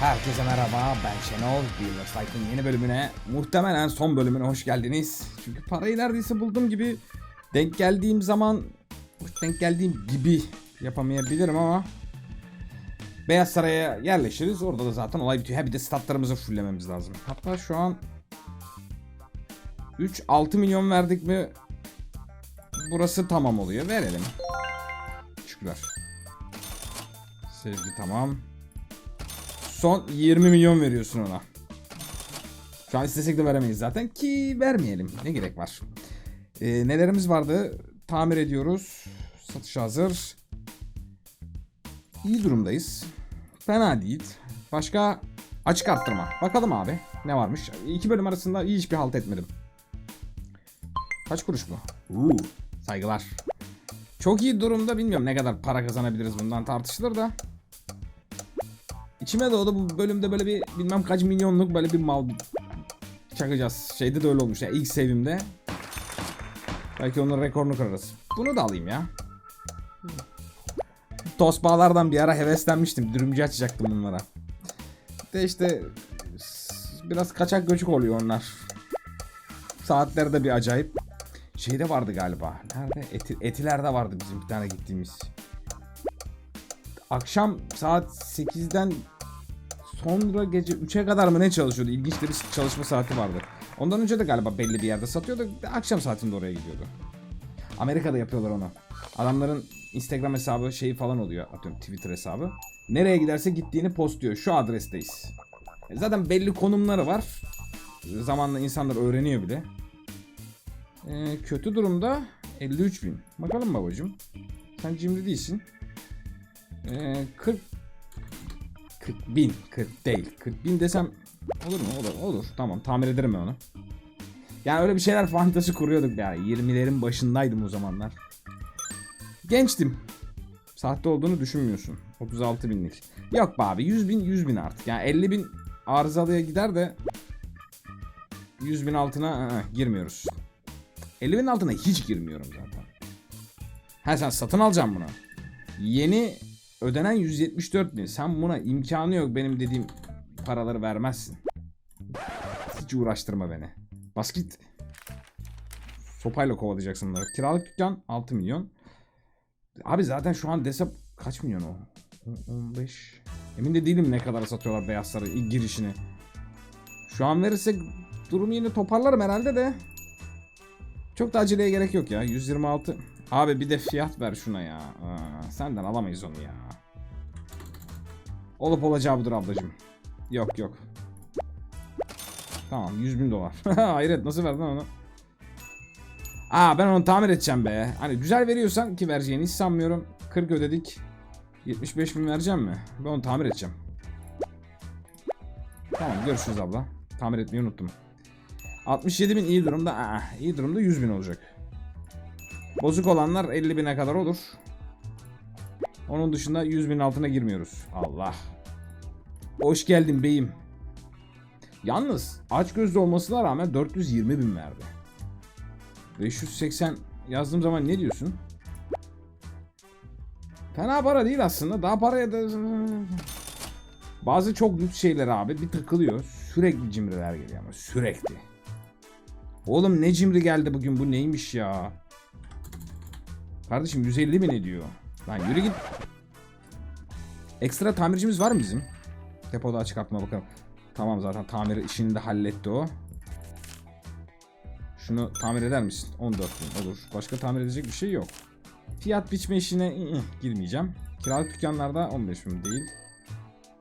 Herkese merhaba ben Şenol Builders Like'ın yeni bölümüne muhtemelen son bölümüne hoş geldiniz. Çünkü parayı neredeyse bulduğum gibi denk geldiğim zaman denk geldiğim gibi yapamayabilirim ama Beyaz Saray'a yerleşiriz orada da zaten olay bitiyor. Ha bir de statlarımızı fulllememiz lazım. Hatta şu an 3-6 milyon verdik mi burası tamam oluyor. Verelim. Şükürler. Sezgi tamam. Son 20 milyon veriyorsun ona. Şu an istesek de veremeyiz zaten ki vermeyelim. Ne gerek var? Ee, nelerimiz vardı? Tamir ediyoruz. Satış hazır. İyi durumdayız. Fena değil. Başka açık arttırma. Bakalım abi ne varmış. İki bölüm arasında iyi hiçbir halt etmedim. Kaç kuruş bu? Uuu saygılar. Çok iyi durumda bilmiyorum ne kadar para kazanabiliriz bundan tartışılır da. İçime doğdu bu bölümde böyle bir bilmem kaç milyonluk böyle bir mal çakacağız. Şeyde de öyle olmuş ya ilk sevimde. Belki onun rekorunu kırarız. Bunu da alayım ya. Tosbağalardan bir ara heveslenmiştim. Dürümcü açacaktım bunlara. De işte biraz kaçak göçük oluyor onlar. Saatleri de bir acayip. Şeyde vardı galiba. Nerede? Eti, etilerde vardı bizim bir tane gittiğimiz. Akşam saat 8'den sonra gece 3'e kadar mı ne çalışıyordu? İlginç bir çalışma saati vardı. Ondan önce de galiba belli bir yerde satıyordu. Akşam saatinde oraya gidiyordu. Amerika'da yapıyorlar onu. Adamların Instagram hesabı şeyi falan oluyor. Atıyorum Twitter hesabı. Nereye giderse gittiğini postluyor. Şu adresteyiz. E Zaten belli konumları var. Zamanla insanlar öğreniyor bile. Ee, kötü durumda 53 bin. Bakalım babacım. Sen cimri değilsin. Ee, 40 40 bin. 40 değil. 40 bin desem olur mu? Olur. Olur. Tamam. Tamir ederim ben onu. Yani öyle bir şeyler fantezi kuruyorduk yani. 20'lerin başındaydım o zamanlar. Gençtim. Sahte olduğunu düşünmüyorsun. 36 binlik. Yok be abi 100 bin 100 bin artık. Yani 50 bin arızalıya gider de 100 bin altına ı, girmiyoruz. 50 bin altına hiç girmiyorum zaten. Ha sen satın alacaksın bunu. Yeni ödenen 174 bin. Sen buna imkanı yok benim dediğim paraları vermezsin. Hiç uğraştırma beni. Bas git. Sopayla kovalayacaksın bunları. Kiralık dükkan 6 milyon. Abi zaten şu an desem kaç milyon o? On- 15. Emin de değilim ne kadar satıyorlar beyaz sarı ilk girişini. Şu an verirsek durumu yine toparlarım herhalde de. Çok da aceleye gerek yok ya. 126. Abi bir de fiyat ver şuna ya. Aa, senden alamayız onu ya. Olup olacağı budur ablacım. Yok yok. Tamam 100 bin dolar. Hayret nasıl verdin onu? Aa ben onu tamir edeceğim be. Hani güzel veriyorsan ki vereceğini hiç sanmıyorum. 40 ödedik. 75 bin vereceğim mi? Ben onu tamir edeceğim. Tamam görüşürüz abla. Tamir etmeyi unuttum. 67 bin iyi durumda. Aa, iyi durumda 100 bin olacak. Bozuk olanlar 50 bine kadar olur. Onun dışında 100 bin altına girmiyoruz. Allah. Hoş geldin beyim. Yalnız aç gözlü olmasına rağmen 420 bin verdi. 580 yazdığım zaman ne diyorsun? Fena para değil aslında. Daha paraya da... Bazı çok lüks şeyler abi bir takılıyor. Sürekli cimriler geliyor ama sürekli. Oğlum ne cimri geldi bugün bu neymiş ya? Kardeşim 150 bin ediyor. Lan yürü git. Ekstra tamircimiz var mı bizim? Depoda açık artma bakalım. Tamam zaten tamir işini de halletti o. Şunu tamir eder misin? 14 bin olur. Başka tamir edecek bir şey yok. Fiyat biçme işine girmeyeceğim. Kiralık dükkanlarda 15 bin değil.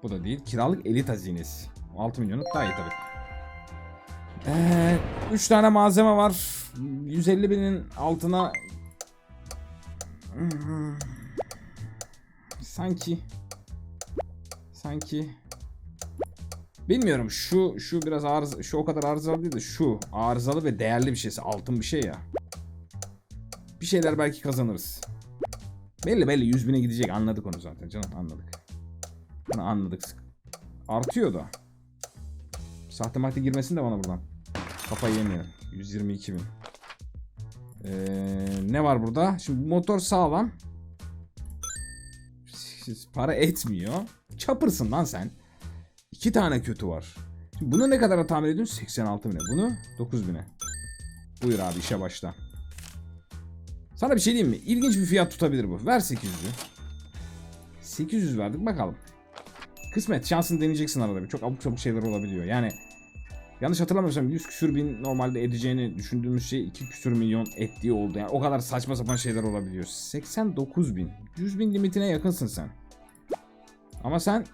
Bu da değil. Kiralık elit hazinesi. 6 milyonu daha iyi tabii. Ee, 3 tane malzeme var. 150 binin altına sanki sanki bilmiyorum şu şu biraz arıza şu o kadar arızalı değil de şu arızalı ve değerli bir şeyse altın bir şey ya. Bir şeyler belki kazanırız. Belli belli 100 bine gidecek anladık onu zaten canım anladık. Anladık. Artıyor da. Sahte mahte girmesin de bana buradan. Kafayı yemeyelim. 122 bin. Ee, ne var burada? Şimdi motor sağlam. Para etmiyor. Çapırsın lan sen. iki tane kötü var. Şimdi bunu ne kadara tamir ediyorsun? 86 bine. Bunu 9 bine. Buyur abi işe başla. Sana bir şey diyeyim mi? İlginç bir fiyat tutabilir bu. Ver 800'ü. 800 verdik bakalım. Kısmet şansını deneyeceksin arada bir. Çok abuk sabuk şeyler olabiliyor. Yani yanlış hatırlamıyorsam 100 küsür bin normalde edeceğini düşündüğümüz şey 2 küsür milyon ettiği oldu. Yani o kadar saçma sapan şeyler olabiliyor. 89 bin. 100 bin limitine yakınsın sen. Ama sen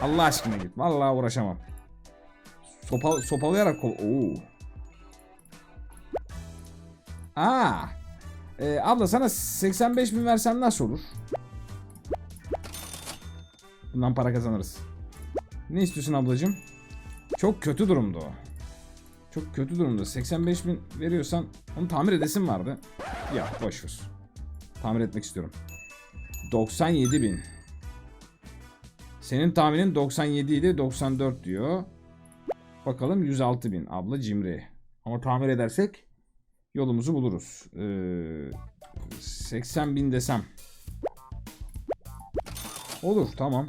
Allah aşkına git. Vallahi uğraşamam. Sopa, sopalayarak kol... Oo. Aa. Ee, abla sana 85 bin versem nasıl olur? Bundan para kazanırız. Ne istiyorsun ablacığım? Çok kötü durumda o. Çok kötü durumda. 85 bin veriyorsan onu tamir edesin vardı. Ya boş ver. Tamir etmek istiyorum. 97 bin. Senin tahminin 97 idi 94 diyor. Bakalım 106 bin. Abla cimri. Ama tamir edersek yolumuzu buluruz. Ee, 80 bin desem. Olur tamam.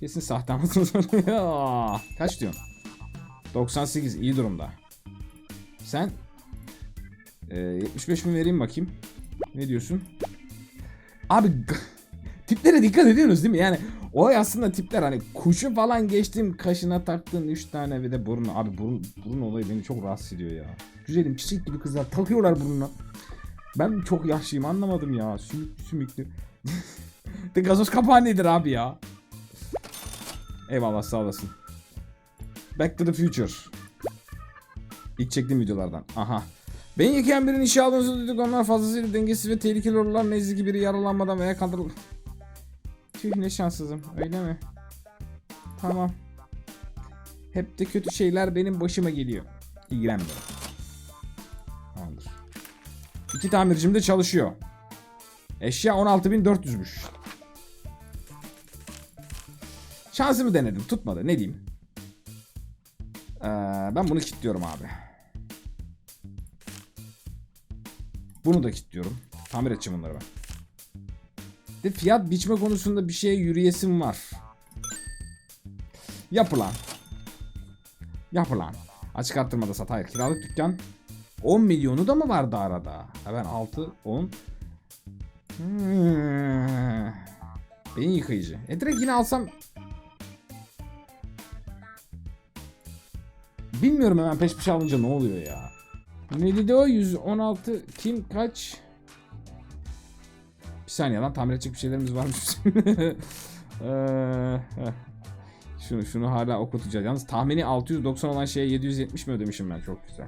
Kesin sahte anlatılır. Kaç diyorsun? 98 iyi durumda. Sen ee, 75 bin vereyim bakayım. Ne diyorsun? Abi tiplere dikkat ediyorsunuz değil mi? Yani olay aslında tipler hani kuşu falan geçtim kaşına taktın 3 tane ve de burun. Abi burun, burun olayı beni çok rahatsız ediyor ya. Güzelim çiçek gibi kızlar takıyorlar burnuna. Ben çok yaşlıyım anlamadım ya. Sümüklü sümüklü. de gazoz kapağı nedir abi ya? Eyvallah sağ olasın. Back to the Future. İlk çektiğim videolardan. Aha. Ben yıkayan birinin işe aldığınızı duyduk. Onlar fazlasıyla dengesiz ve tehlikeli olurlar. Nezdeki biri yaralanmadan veya kaldırılır. Tüh ne şanssızım. Öyle mi? Tamam. Hep de kötü şeyler benim başıma geliyor. İlgilenmiyorum. Tamamdır. İki tamircim de çalışıyor. Eşya 16.400'müş. Şansımı denedim. Tutmadı. Ne diyeyim? Ee, ben bunu kilitliyorum abi. Bunu da kilitliyorum. Tamir edeceğim bunları ben. De fiyat biçme konusunda bir şeye yürüyesim var. Yapılan. Yapılan. Açık arttırmada sat. Hayır. Kiralık dükkan. 10 milyonu da mı vardı arada? Ha ben 6, 10. Hmm. Beyin yıkayıcı. E direkt yine alsam Bilmiyorum hemen peş peşe alınca ne oluyor ya. Neydi de o 116 kim kaç? Bir saniye lan tamir edecek bir şeylerimiz varmış. Heh. şunu şunu hala okutacağız. Yalnız tahmini 690 olan şeye 770 mi ödemişim ben çok güzel.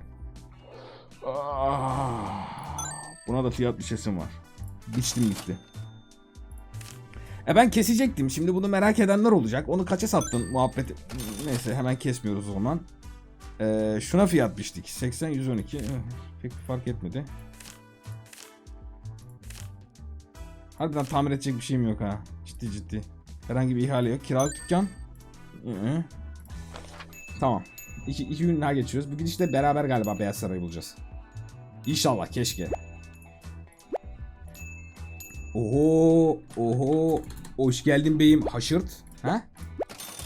Ah, buna da fiyat düşesim var. Biçtim gitti. E ben kesecektim. Şimdi bunu merak edenler olacak. Onu kaça sattın muhabbeti? Neyse hemen kesmiyoruz o zaman. Ee, şuna fiyat biçtik. 80 112. Eh, Pek fark etmedi. Harbiden tamir edecek bir şeyim yok ha. Ciddi ciddi. Herhangi bir ihale yok. Kiralık dükkan. Hı. Tamam. İki, iki gün daha geçiyoruz. Bu gidişle beraber galiba Beyaz Saray'ı bulacağız. İnşallah keşke. Oho, oho. Hoş geldin beyim. Haşırt. Ha?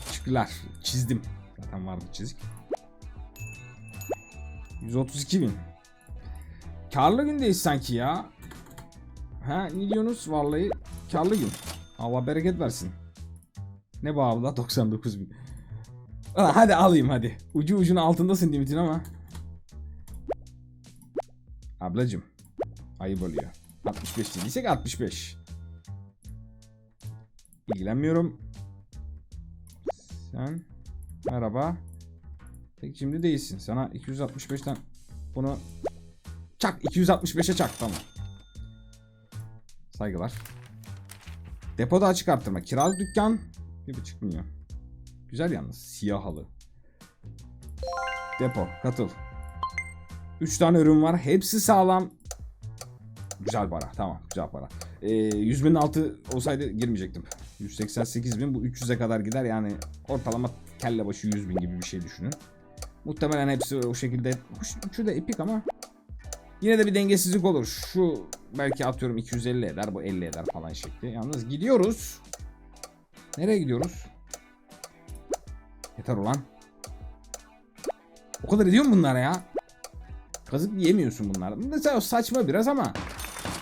Teşekkürler. Çizdim. Zaten vardı çizik. 132 bin. Karlı gündeyiz sanki ya. Ha ne diyorsunuz vallahi karlı gün. Allah bereket versin. Ne bu abla 99 bin. Ulan hadi alayım hadi. Ucu ucuna altındasın limitin ama. Ablacım. Ayıp oluyor. 65 dediysek 65. İlgilenmiyorum. Sen. Merhaba. Tek şimdi değilsin. Sana 265'ten bunu çak 265'e çak tamam. Saygılar. Depoda açık arttırma. Kiralık dükkan 1,5 milyon. Güzel yalnız. Siyah halı. Depo. Katıl. 3 tane ürün var. Hepsi sağlam. Güzel para. Tamam. Güzel para. Ee, 100 binin altı olsaydı girmeyecektim. 188 bin. Bu 300'e kadar gider. Yani ortalama kelle başı 100 bin gibi bir şey düşünün. Muhtemelen hepsi o şekilde. Üçü de epik ama yine de bir dengesizlik olur. Şu belki atıyorum 250 eder, bu 50 eder falan şekli. Yalnız gidiyoruz. Nereye gidiyoruz? Yeter ulan. O kadar ediyor mu bunlar ya? Kazık yemiyorsun bunlar. Mesela saçma biraz ama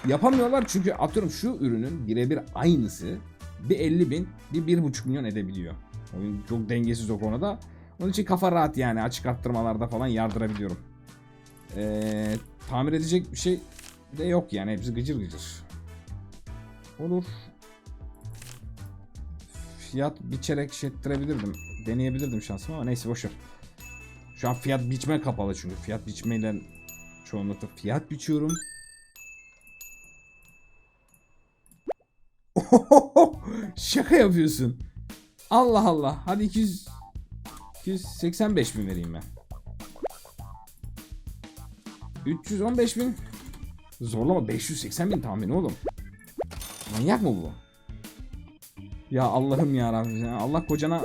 yapamıyorlar çünkü atıyorum şu ürünün birebir aynısı bir 50 bin bir 1,5 milyon edebiliyor. Oyun çok dengesiz o konuda. Onun için kafa rahat yani açık arttırmalarda falan yardırabiliyorum. Ee, tamir edecek bir şey de yok yani hepsi gıcır gıcır. Olur. Fiyat biçerek şey ettirebilirdim. Deneyebilirdim şansımı ama neyse boşver. Şu an fiyat biçme kapalı çünkü. Fiyat biçmeyle çoğunlukla fiyat biçiyorum. Şaka yapıyorsun. Allah Allah. Hadi 200 285 bin vereyim ben. 315 bin. Zorlama 580 bin tahmini oğlum. Manyak mı bu? Ya Allah'ım ya Rabbim. Allah kocana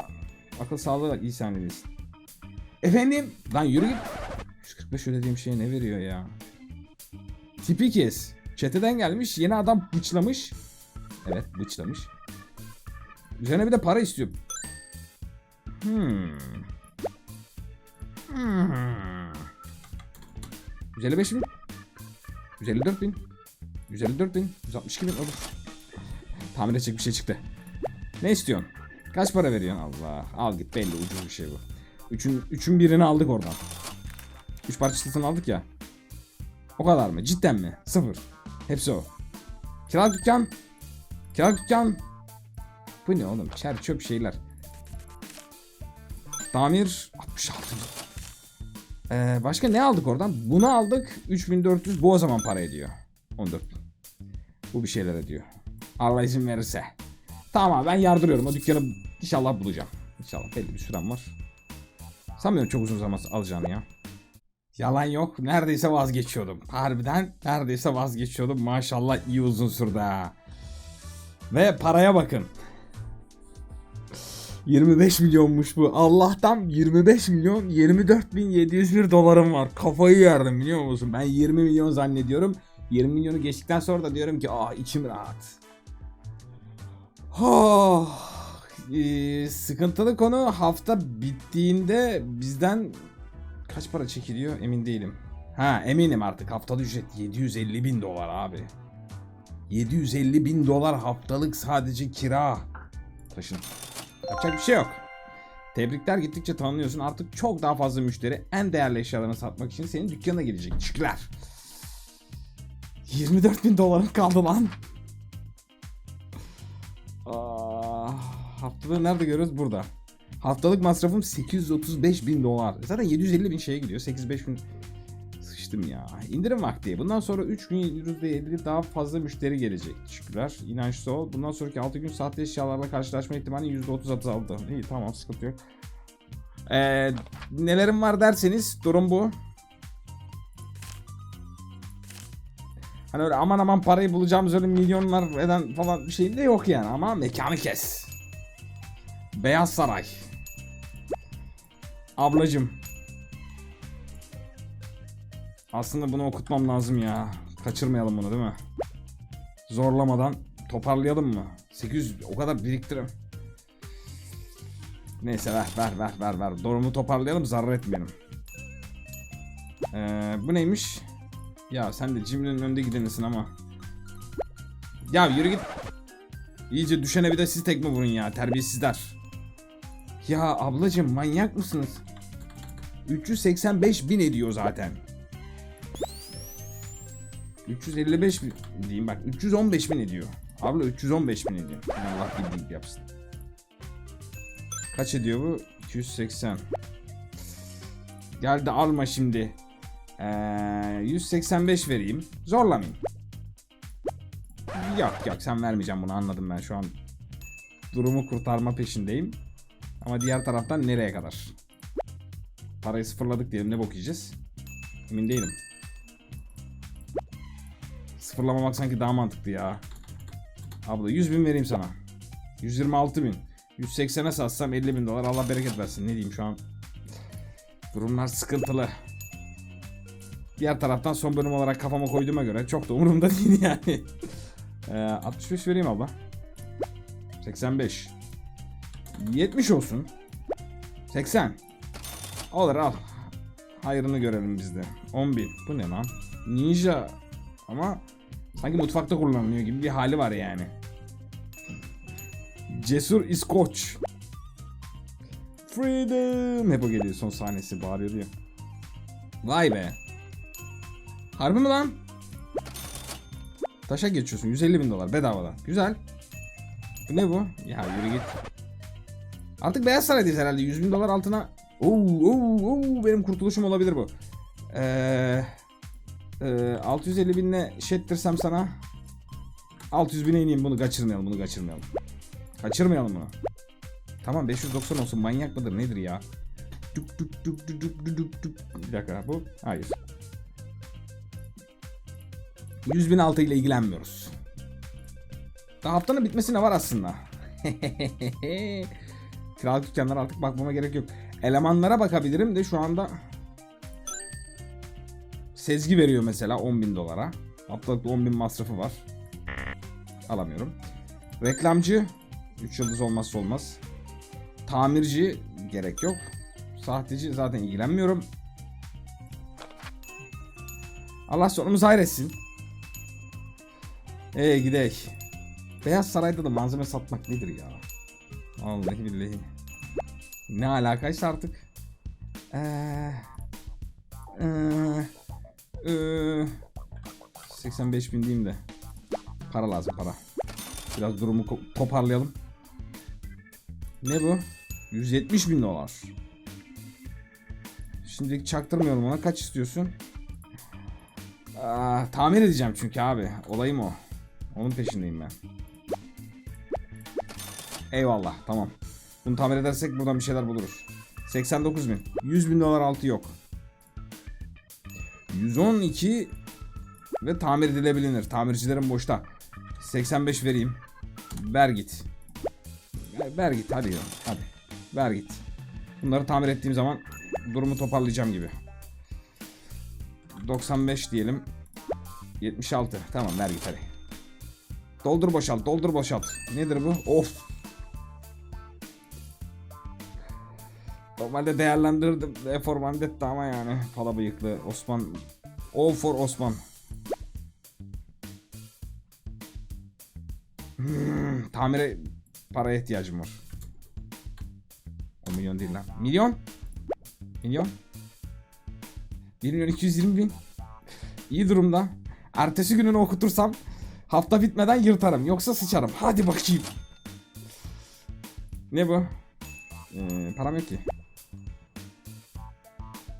akıl sağlığı ver. iyi sahnedesin. Efendim? Lan yürü git. 145 ödediğim şeye ne veriyor ya? Tipi kes. Çeteden gelmiş. Yeni adam bıçlamış. Evet bıçlamış. Üzerine bir de para istiyor. Hmm. Hmm. 155 bin. 154 bin. 154 bin. 162 bin olur. Tahmin edecek bir şey çıktı. Ne istiyorsun? Kaç para veriyorsun? Allah. Al git belli ucuz bir şey bu. Üçün, üçün birini aldık oradan. Üç parça satın aldık ya. O kadar mı? Cidden mi? Sıfır. Hepsi o. Kiralık dükkan. Kiralık dükkan. Bu ne oğlum? Çer çöp şeyler. Tamir 66. Ee, başka ne aldık oradan? Bunu aldık. 3400 bu o zaman para ediyor. 14 bin. Bu bir şeyler ediyor. Allah izin verirse. Tamam ben yardırıyorum. O dükkanı inşallah bulacağım. İnşallah belli bir sürem var. Sanmıyorum çok uzun zaman alacağını ya. Yalan yok. Neredeyse vazgeçiyordum. Harbiden neredeyse vazgeçiyordum. Maşallah iyi uzun sürdü ha. Ve paraya bakın. 25 milyonmuş bu. Allah'tan 25 milyon 24.701 dolarım var. Kafayı yerdim biliyor musun? Ben 20 milyon zannediyorum. 20 milyonu geçtikten sonra da diyorum ki ah içim rahat. Oh, ee, sıkıntılı konu hafta bittiğinde bizden kaç para çekiliyor emin değilim. Ha eminim artık haftalık ücret 750 bin dolar abi. 750 bin dolar haftalık sadece kira. Taşın. Yapacak bir şey yok. Tebrikler gittikçe tanınıyorsun. Artık çok daha fazla müşteri en değerli eşyalarını satmak için senin dükkanına gelecek. Teşekkürler. 24 bin dolarım kaldı lan. Aa, haftalığı nerede görüyoruz? Burada. Haftalık masrafım 835 bin dolar. Zaten 750 bin şeye gidiyor. 85 bin sıçtım ya. İndirim vakti. Bundan sonra 3 gün %50 daha fazla müşteri gelecek. Teşekkürler. İnançlı ol. Bundan sonraki 6 gün sahte eşyalarla karşılaşma ihtimali %30 azaldı. İyi tamam sıkıntı yok. Ee, nelerim var derseniz durum bu. Hani öyle aman aman parayı bulacağımız öyle milyonlar eden falan bir şey de yok yani ama mekanı kes. Beyaz Saray. Ablacım. Aslında bunu okutmam lazım ya. Kaçırmayalım bunu değil mi? Zorlamadan toparlayalım mı? 800 o kadar biriktirim. Neyse ver ver ver ver ver. Durumu toparlayalım zarar etmeyelim. Ee, bu neymiş? Ya sen de cimrinin önde gidenisin ama. Ya yürü git. İyice düşene bir de siz tekme vurun ya terbiyesizler. Ya ablacım manyak mısınız? 385 bin ediyor zaten. 355 bin diyeyim bak 315 bin ediyor. Abla 315 bin ediyor. Allah bildiği gibi yapsın. Kaç ediyor bu? 280. Gel de alma şimdi. Ee, 185 vereyim. Zorlamayayım. Yok yok sen vermeyeceğim bunu anladım ben şu an. Durumu kurtarma peşindeyim. Ama diğer taraftan nereye kadar? Parayı sıfırladık diyelim ne bok yiyeceğiz? Emin değilim. Sıfırlamamak sanki daha mantıklı ya. Abla 100 bin vereyim sana. 126 bin. 180'e satsam 50 bin dolar Allah bereket versin. Ne diyeyim şu an. Durumlar sıkıntılı. Diğer taraftan son bölüm olarak kafama koyduğuma göre çok da umurumda değil yani. ee, 65 vereyim abla. 85. 70 olsun. 80. Olur al. Hayrını görelim biz de. 10 bin. Bu ne lan? Ninja. Ama sanki mutfakta kullanılıyor gibi bir hali var yani. Cesur İskoç. Freedom. Hep o geliyor son sahnesi bağırıyor diyor. Vay be. Harbi mi lan? Taşa geçiyorsun 150 bin dolar bedavadan. Güzel. Bu ne bu? Ya yürü git. Artık Beyaz Saray'dayız herhalde 100 bin dolar altına. Oo, oo, oo, benim kurtuluşum olabilir bu. Ee, e, 650 binle şey ettirsem sana 600 bine ineyim bunu kaçırmayalım bunu kaçırmayalım. Kaçırmayalım bunu. Tamam 590 olsun manyak mıdır nedir ya? Duk duk duk duk duk duk duk. Bir dakika bu. Hayır. 100 bin altı ile ilgilenmiyoruz. Daha haftanın bitmesine var aslında. Kiralık dükkanlara artık bakmama gerek yok. Elemanlara bakabilirim de şu anda Sezgi veriyor mesela 10 bin dolara. Haftalık 10 bin masrafı var. Alamıyorum. Reklamcı 3 yıldız olmazsa olmaz. Tamirci gerek yok. Sahteci zaten ilgilenmiyorum. Allah sonumuzu hayretsin. Ee gidek. Beyaz Saray'da da malzeme satmak nedir ya? Vallahi billahi. Ne alakaysa artık. Eee... Eee... Eee... 85 bin diyeyim de. Para lazım para. Biraz durumu toparlayalım. Ne bu? 170 bin dolar. Şimdilik çaktırmıyorum ona. Kaç istiyorsun? Aa, tamir edeceğim çünkü abi. Olayım o. Onun peşindeyim ben. Eyvallah tamam. Bunu tamir edersek buradan bir şeyler buluruz. 89 bin. 100 bin dolar altı yok. 112 ve tamir edilebilir. Tamircilerin boşta. 85 vereyim. Ver git. Ver, ver git hadi ya. Hadi. Ver git. Bunları tamir ettiğim zaman durumu toparlayacağım gibi. 95 diyelim. 76. Tamam ver git hadi. Doldur boşalt, doldur boşalt. Nedir bu? Of. Normalde değerlendirdim. E for Vendetta ama yani. Pala bıyıklı. Osman. All for Osman. Hmm, tamire paraya ihtiyacım var. 10 milyon değil lan. Milyon? Milyon? 1 milyon 220 bin. İyi durumda. Ertesi gününü okutursam hafta bitmeden yırtarım. Yoksa sıçarım. Hadi bakayım. Ne bu? Ee, param yok ki.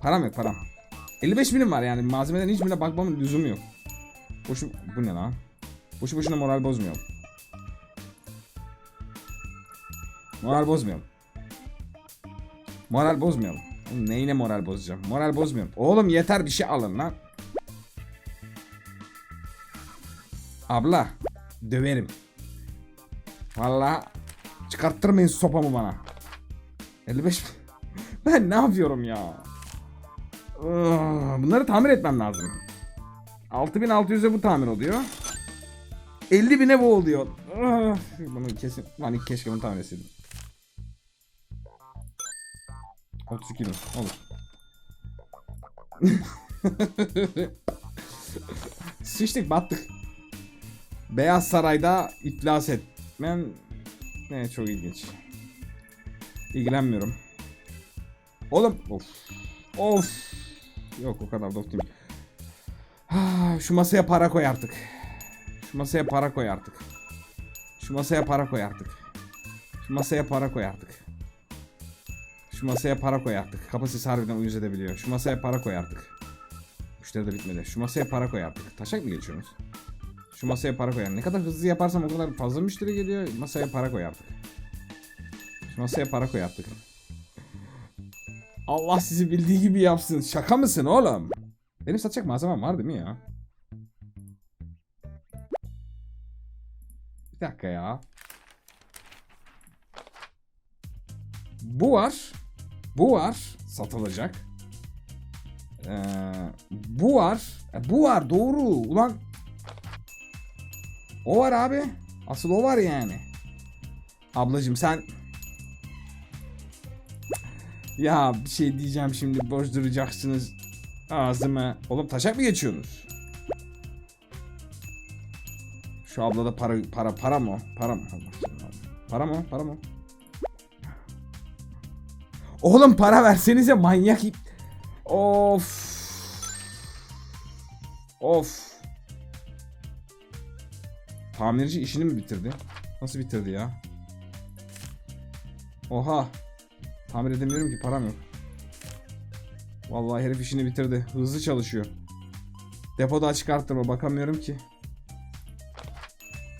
Param yok param. 55 binim var yani malzemeden hiçbirine bakmamın lüzumu yok. Boşu bu ne lan? Boşu boşuna moral bozmuyorum. Moral bozmuyorum. Moral bozmayalım. Oğlum Neyine moral bozacağım? Moral bozmuyorum. Oğlum yeter bir şey alın lan. Abla döverim. Vallahi çıkarttırmayın sopamı bana. 55 Ben ne yapıyorum ya? Bunları tamir etmem lazım. 6600'e bu tamir oluyor. 50 bine bu oluyor. Bunu kesin. Lan keşke bunu tamir etseydim. 32 bin. Olur. Sıçtık battık. Beyaz Saray'da iflas etmem ne çok ilginç. İlgilenmiyorum. Oğlum of. Of. Yok o kadar da of değil. Ah, Şu masaya para koy artık. Şu masaya para koy artık. Şu masaya para koy artık. Şu masaya para koy artık. Şu masaya para koy artık. Kapasitesi harbiden uyuz edebiliyor. Şu masaya para koy artık. Müşteri de bitmedi. Şu masaya para koy artık. Taşak mı geçiyorsunuz? Şu masaya para koy. Ne kadar hızlı yaparsam o kadar fazla müşteri geliyor. Masaya para koy artık. Şu masaya para koy artık. Allah sizi bildiği gibi yapsın. Şaka mısın oğlum? Benim satacak malzemem var değil mi ya? Bir dakika ya. Bu var. Bu var. Satılacak. Ee, bu var. E, bu var doğru. Ulan. O var abi. Asıl o var yani. Ablacım sen Ya bir şey diyeceğim şimdi bozduracaksınız ağzıma. Oğlum taşak mı geçiyorsunuz? Şu ablada para para para mı? Para mı? Para mı? Para mı? Oğlum para versenize manyak. Of. Of. Tamirci işini mi bitirdi? Nasıl bitirdi ya? Oha. Tamir edemiyorum ki param yok. Vallahi herif işini bitirdi. Hızlı çalışıyor. Depoda açık arttırma bakamıyorum ki.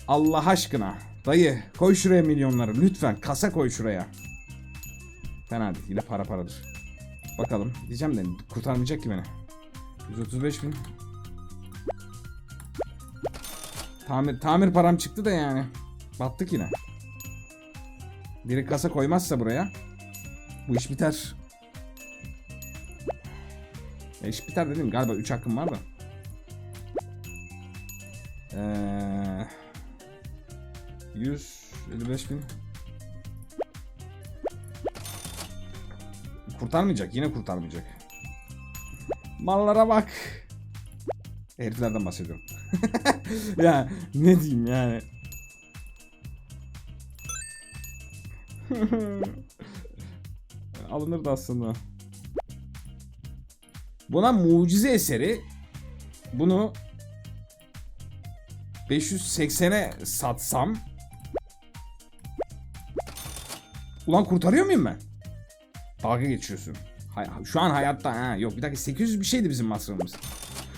Allah aşkına. Dayı koy şuraya milyonları lütfen. Kasa koy şuraya. Fena değil. Yine para paradır. Bakalım. Diyeceğim de kurtarmayacak ki beni. 135 bin. Tamir, tamir param çıktı da yani. Battık yine. Biri kasa koymazsa buraya. Bu iş biter. E iş biter dedim galiba 3 hakkım var da. Ee, 155 bin. Kurtarmayacak yine kurtarmayacak. Mallara bak. Heriflerden bahsediyorum. ya ne diyeyim yani. Alınırdı aslında. Buna mucize eseri bunu 580'e satsam Ulan kurtarıyor muyum ben? Dalga geçiyorsun. Hay- şu an hayatta ha yok bir dakika 800 bir şeydi bizim masrafımız.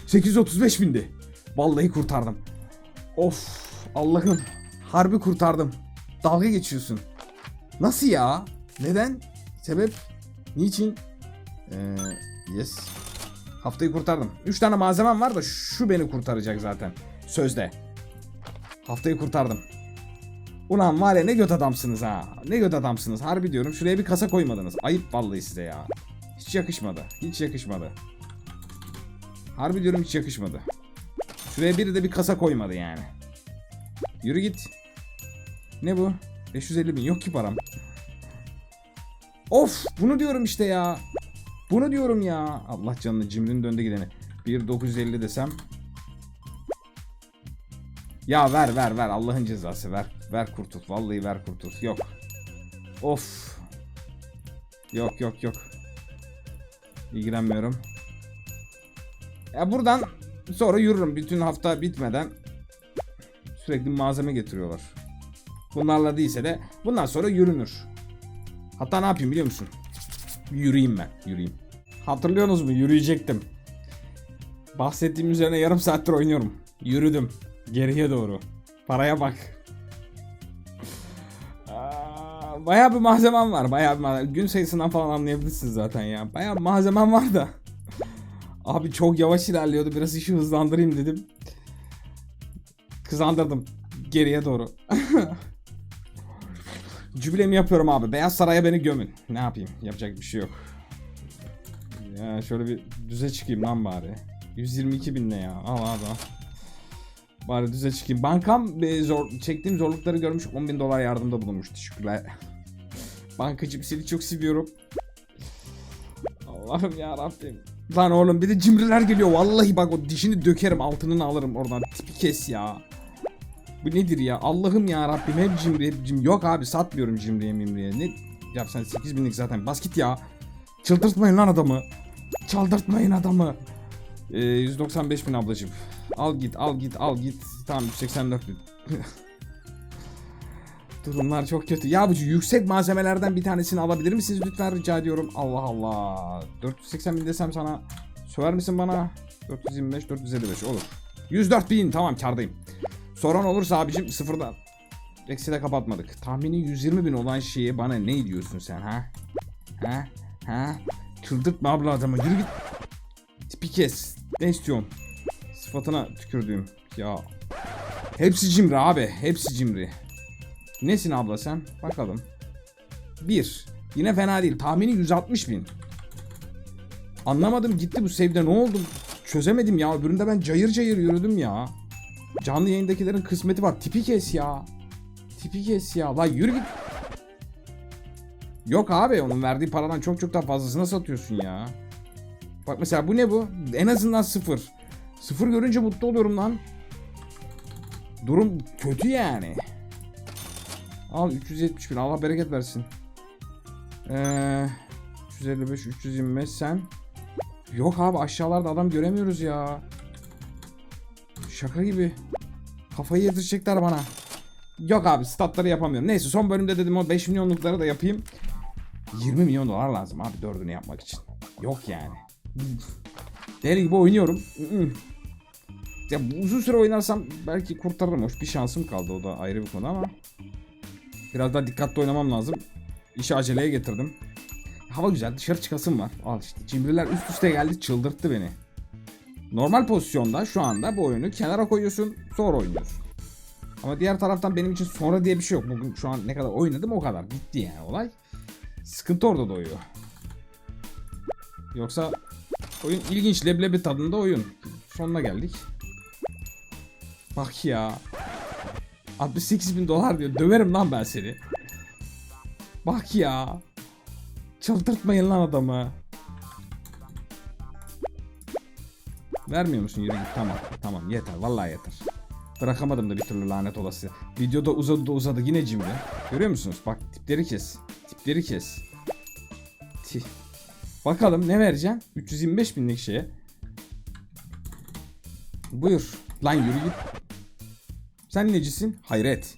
835 bindi. Vallahi kurtardım. Of Allah'ım. Harbi kurtardım. Dalga geçiyorsun. Nasıl ya? Neden? Sebep? Niçin? Ee, yes. Haftayı kurtardım. 3 tane malzemem var da şu beni kurtaracak zaten. Sözde. Haftayı kurtardım. Ulan var ya ne göt adamsınız ha. Ne göt adamsınız. Harbi diyorum şuraya bir kasa koymadınız. Ayıp vallahi size ya. Hiç yakışmadı. Hiç yakışmadı. Harbi diyorum hiç yakışmadı. Şuraya biri de bir kasa koymadı yani. Yürü git. Ne bu? 550 bin yok ki param. Of bunu diyorum işte ya. Bunu diyorum ya. Allah canını cimrinin döndü gideni. 1950 desem. Ya ver ver ver Allah'ın cezası ver. Ver kurtul. Vallahi ver kurtul. Yok. Of. Yok yok yok. İlgilenmiyorum. Ya buradan sonra yürürüm bütün hafta bitmeden. Sürekli malzeme getiriyorlar. Bunlarla değilse de bundan sonra yürünür. Hatta ne yapayım biliyor musun? Yürüyeyim ben. Yürüyeyim. Hatırlıyorsunuz mu? Yürüyecektim. Bahsettiğim üzerine yarım saattir oynuyorum. Yürüdüm. Geriye doğru. Paraya bak. Aa, Bayağı bir malzemem var. Bayağı bir malzemem. Gün sayısından falan anlayabilirsiniz zaten ya. Bayağı bir malzemem var da. Abi çok yavaş ilerliyordu. Biraz işi hızlandırayım dedim. Kızandırdım. Geriye doğru. Jübilemi yapıyorum abi. Beyaz Saray'a beni gömün. Ne yapayım? Yapacak bir şey yok. Ya şöyle bir düze çıkayım lan bari. 122 bin ne ya? Al abi al. Bari düze çıkayım. Bankam e, zor, çektiğim zorlukları görmüş 10 bin dolar yardımda bulunmuş. Teşekkürler. Bankacım seni çok seviyorum. Allah'ım ya Rabbim. Lan oğlum bir de cimriler geliyor. Vallahi bak o dişini dökerim altınını alırım oradan. Tipi kes ya. Bu nedir ya? Allah'ım ya Rabbim hep cimri hep cimri. Yok abi satmıyorum cimriye mimriye. Ne? Ya sen 8 binlik zaten bas git ya. Çıldırtmayın lan adamı. Çaldırtmayın adamı. Ee, 195 bin ablacım. Al git al git al git. Tamam 184 bin. Durumlar çok kötü. Ya bu yüksek malzemelerden bir tanesini alabilir misiniz lütfen rica ediyorum. Allah Allah. 480 bin desem sana söver misin bana? 425 455 olur. 104 bin tamam kardayım. Soran olursa abicim sıfırdan. Eksi kapatmadık. Tahmini 120 bin olan şeye bana ne diyorsun sen ha? Ha? Ha? Çıldırtma abla adamı yürü git. Tipi kes. Ne istiyorsun? Sıfatına tükürdüğüm. Ya. Hepsi cimri abi. Hepsi cimri. Nesin abla sen? Bakalım. 1. Yine fena değil. Tahmini 160 bin. Anlamadım gitti bu save'de ne oldu? Çözemedim ya. Öbüründe ben cayır cayır yürüdüm ya. Canlı yayındakilerin kısmeti var. Tipi kes ya. Tipi kes ya. La yürü git. Yok abi onun verdiği paradan çok çok daha fazlasına satıyorsun ya. Bak mesela bu ne bu? En azından sıfır. Sıfır görünce mutlu oluyorum lan. Durum kötü yani. Al 370 bin Allah bereket versin. Ee, 355 325 sen. Yok abi aşağılarda adam göremiyoruz ya. Şaka gibi. Kafayı yedirecekler bana. Yok abi statları yapamıyorum. Neyse son bölümde dedim o 5 milyonlukları da yapayım. 20 milyon dolar lazım abi dördünü yapmak için. Yok yani. Deli gibi oynuyorum. Ya uzun süre oynarsam belki kurtarırım. Hoş bir şansım kaldı o da ayrı bir konu ama. Biraz daha dikkatli oynamam lazım. İşi aceleye getirdim. Hava güzel dışarı çıkasım var. Al işte cimriler üst üste geldi çıldırttı beni. Normal pozisyonda şu anda bu oyunu kenara koyuyorsun sonra oynuyorsun. Ama diğer taraftan benim için sonra diye bir şey yok. Bugün şu an ne kadar oynadım o kadar. Bitti yani olay. Sıkıntı orada doğuyor. Yoksa oyun ilginç leblebi tadında oyun. Sonuna geldik. Bak ya. 68 bin dolar diyor. Döverim lan ben seni. Bak ya. Çıldırtmayın lan adamı. Vermiyor musun? Yürü git. Tamam. Tamam yeter. Vallahi yeter. Bırakamadım da bir türlü lanet olası. Videoda uzadı da uzadı yine cimri. Görüyor musunuz? Bak tipleri kes. Tipleri kes. Tih. Bakalım ne vereceksin? 325 binlik şeye. Buyur. Lan yürü git. Sen necisin? Hayret.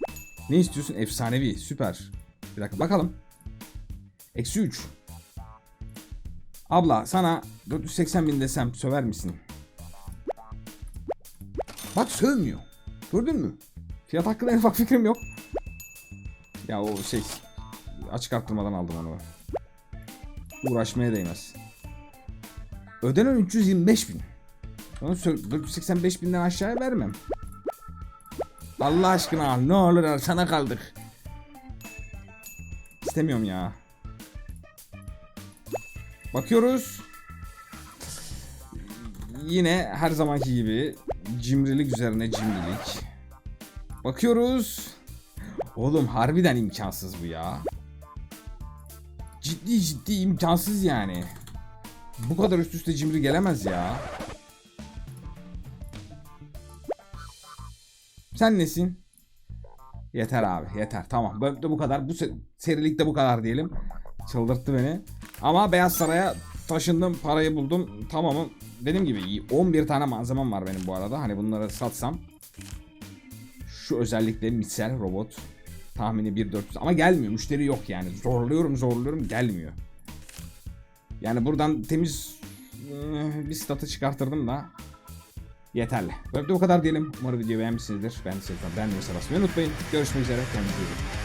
Ne istiyorsun? Efsanevi. Süper. Bir dakika bakalım. Eksi 3. Abla sana 480 bin desem söver misin? Bak sövmüyor. Gördün mü? Fiyat hakkında en ufak fikrim yok. Ya o şey açık arttırmadan aldım onu. Uğraşmaya değmez. Ödenen 325 bin. Onu sö- 485 binden aşağıya vermem. Allah aşkına ne olur sana kaldık. İstemiyorum ya. Bakıyoruz. Yine her zamanki gibi cimrilik üzerine cimrilik. Bakıyoruz. Oğlum harbiden imkansız bu ya. Ciddi ciddi imkansız yani. Bu kadar üst üste cimri gelemez ya. Sen nesin? Yeter abi yeter tamam. Bölümde bu kadar. Bu se- serilikte bu kadar diyelim. Çıldırttı beni. Ama Beyaz Saray'a taşındım parayı buldum. Tamamım. Dediğim gibi iyi. 11 tane malzemem var benim bu arada. Hani bunları satsam. Şu özellikle misel robot. Tahmini 1400 ama gelmiyor. Müşteri yok yani. Zorluyorum zorluyorum gelmiyor. Yani buradan temiz eh, bir statı çıkartırdım da yeterli. Böyle o kadar diyelim. Umarım videoyu beğenmişsinizdir. Ben sevdim. Ben de basmayı unutmayın. Görüşmek üzere. Kendinize iyi bakın.